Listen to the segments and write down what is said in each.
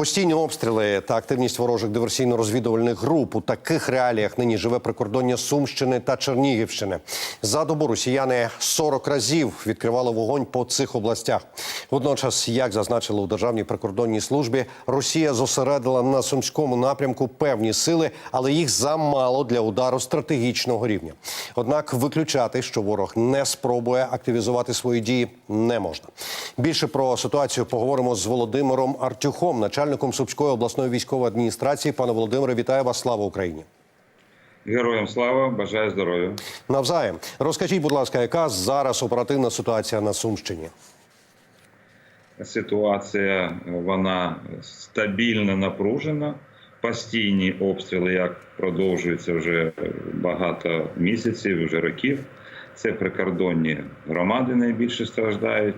Постійні обстріли та активність ворожих диверсійно-розвідувальних груп у таких реаліях нині живе прикордоння Сумщини та Чернігівщини. За добу росіяни 40 разів відкривали вогонь по цих областях. Водночас, як зазначили у державній прикордонній службі, Росія зосередила на сумському напрямку певні сили, але їх замало для удару стратегічного рівня. Однак виключати, що ворог не спробує активізувати свої дії, не можна. Більше про ситуацію поговоримо з Володимиром Артюхом, начальником Сумської обласної військової адміністрації. Пане Володимире, вітаю вас! Слава Україні! Героям слава, бажаю здоров'я. Навзаєм розкажіть, будь ласка, яка зараз оперативна ситуація на Сумщині? Ситуація вона стабільно напружена. Постійні обстріли, як продовжуються вже багато місяців, вже років. Це прикордонні громади найбільше страждають.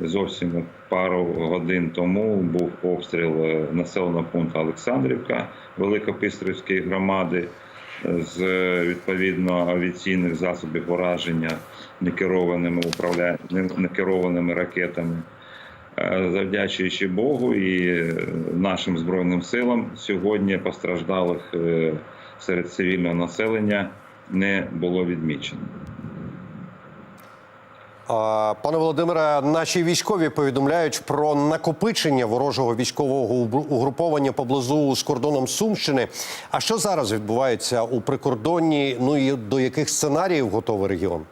Зовсім пару годин тому був обстріл е, населеного пункту Олександрівка Великопистрівської громади з е, відповідно авіаційних засобів ураження некерованими управля... некерованими ракетами. Е, Завдячуючи Богу і нашим збройним силам, сьогодні постраждалих серед цивільного населення не було відмічено. Пане Володимире, наші військові повідомляють про накопичення ворожого військового угруповання поблизу з кордоном Сумщини. А що зараз відбувається у прикордонні? Ну і до яких сценаріїв готовий регіон?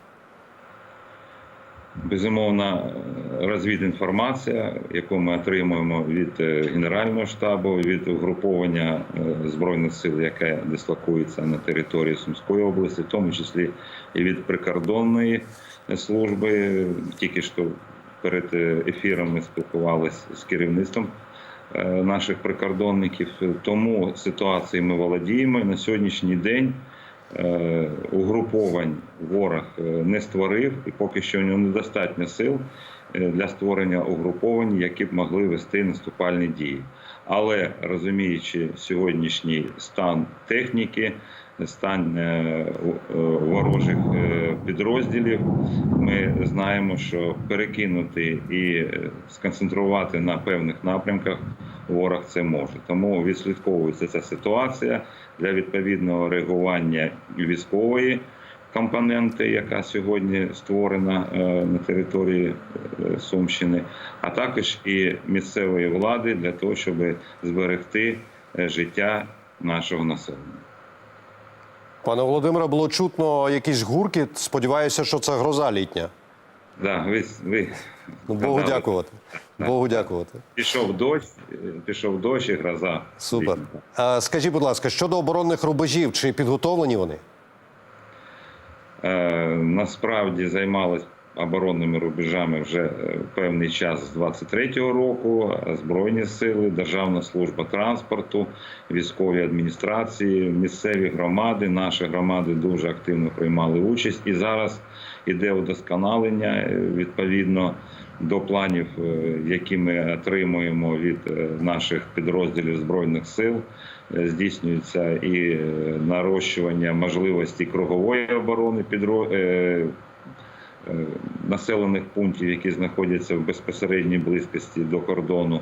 Безумовно, розвідінформація, яку ми отримуємо від е, Генерального штабу, від угруповання е, збройних сил, яке дислокується на території Сумської області, в тому числі і від прикордонної служби. Тільки що перед ефіром ми спілкувалися з керівництвом е, наших прикордонників. Тому ситуації ми володіємо на сьогоднішній день. Е, угруповань ворог е, не створив, і поки що у нього недостатньо сил для створення угруповань, які б могли вести наступальні дії. Але розуміючи сьогоднішній стан техніки, стан е, е, ворожих е, підрозділів, ми знаємо, що перекинути і сконцентрувати на певних напрямках ворог це може. Тому відслідковується ця ситуація для відповідного реагування військової компоненти, яка сьогодні створена е, на території е, Сумщини, а також і місцевої влади для того, щоб зберегти е, життя нашого населення. Пане Володимире, було чутно якісь гурки. Сподіваюся, що це гроза літня. Да, ви, ви Ну, Богу сказали, дякувати. Богу дякувати. Пішов дощ, пішов дощ і гроза. Супер. А, скажіть, будь ласка, щодо оборонних рубежів, чи підготовлені вони? Е, насправді займалися оборонними рубежами вже е, певний час з 23-го року. Збройні сили, Державна служба транспорту, військові адміністрації, місцеві громади. Наші громади дуже активно приймали участь, і зараз іде удосконалення е, відповідно. До планів, е, які ми отримуємо від наших підрозділів збройних сил, здійснюється і нарощування можливості кругової оборони підро... населених пунктів, які знаходяться в безпосередній близькості до кордону.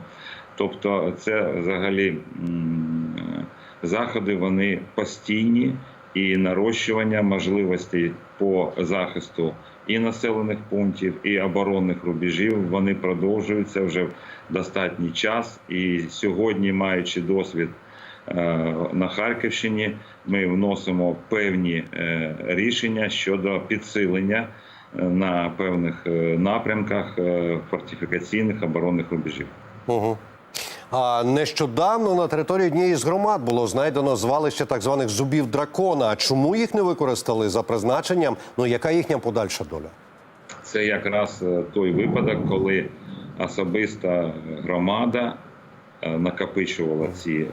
Тобто, це взагалі заходи вони постійні і нарощування можливостей по захисту і населених пунктів, і оборонних рубежів вони продовжуються вже в достатній час. І сьогодні, маючи досвід е, на Харківщині, ми вносимо певні е, рішення щодо підсилення е, на певних е, напрямках е, фортифікаційних оборонних рубежів. Угу. А нещодавно на території однієї з громад було знайдено звалище так званих зубів дракона. А чому їх не використали за призначенням? Ну яка їхня подальша доля? Це якраз е, той випадок, коли особиста громада накопичувала ці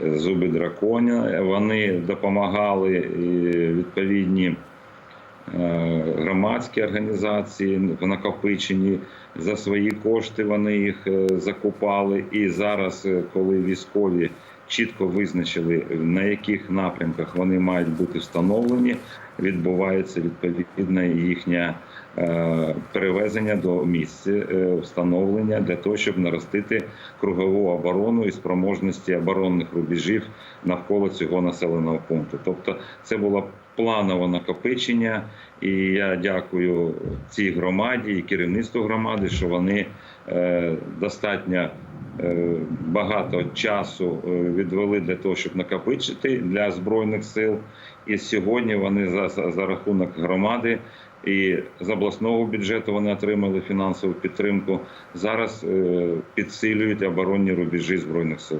зуби драконя. Вони допомагали відповідні громадські організації в накопиченні за свої кошти. Вони їх е, закупали. І зараз, е, коли військові чітко визначили, на яких напрямках вони мають бути встановлені, відбувається відповідне їхнє е, перевезення до місця е, встановлення для того, щоб наростити кругову оборону і спроможності оборонних рубежів навколо цього населеного пункту. Тобто, це було планове накопичення, і я дякую цій громаді і керівництву громади, що вони е, достатньо багато часу е, відвели для того, щоб накопичити для збройних сил. І сьогодні вони за, за, за рахунок громади і з обласного бюджету вони отримали фінансову підтримку. Зараз е, підсилюють оборонні рубежі збройних сил.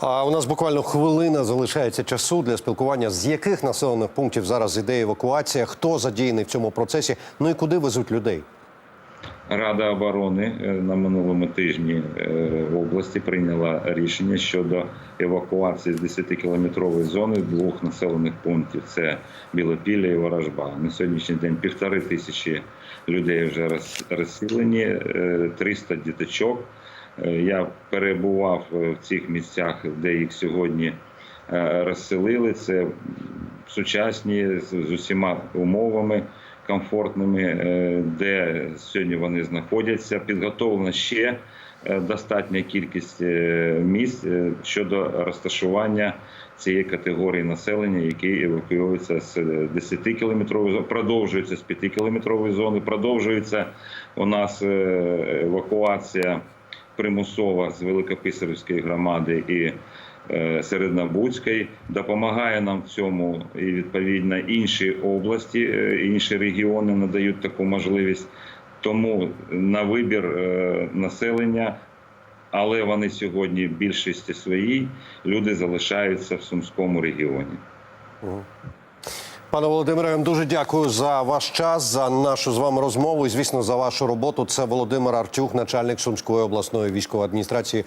А у нас буквально хвилина залишається часу для спілкування. З яких населених пунктів зараз іде евакуація? Хто задіяний в цьому процесі? Ну і куди везуть людей? Рада оборони е, на минулому тижні е, в області прийняла рішення щодо евакуації з 10-кілометрової зони двох населених пунктів: це Білопілля і Ворожба. На сьогоднішній день півтори тисячі людей вже роз- розселені, е, 300 діточок. Я перебував в цих місцях, де їх сьогодні розселили. Це сучасні з усіма умовами комфортними, е, де сьогодні вони знаходяться. Підготовлена ще е, достатня кількість е, місць щодо розташування цієї категорії населення, які евакуюються з 10 кілометрової зони, продовжуються з 5 кілометрової зони, продовжується у нас евакуація примусова з Великописарівської громади і Середнобудської. Допомагає нам в цьому і відповідно інші області, е, інші регіони надають таку можливість. Тому на вибір е, населення, але вони сьогодні в більшості своїй люди залишаються в Сумському регіоні. Пане Володимире, дуже дякую за ваш час, за нашу з вами розмову і, звісно, за вашу роботу. Це Володимир Артюх, начальник Сумської обласної військової адміністрації.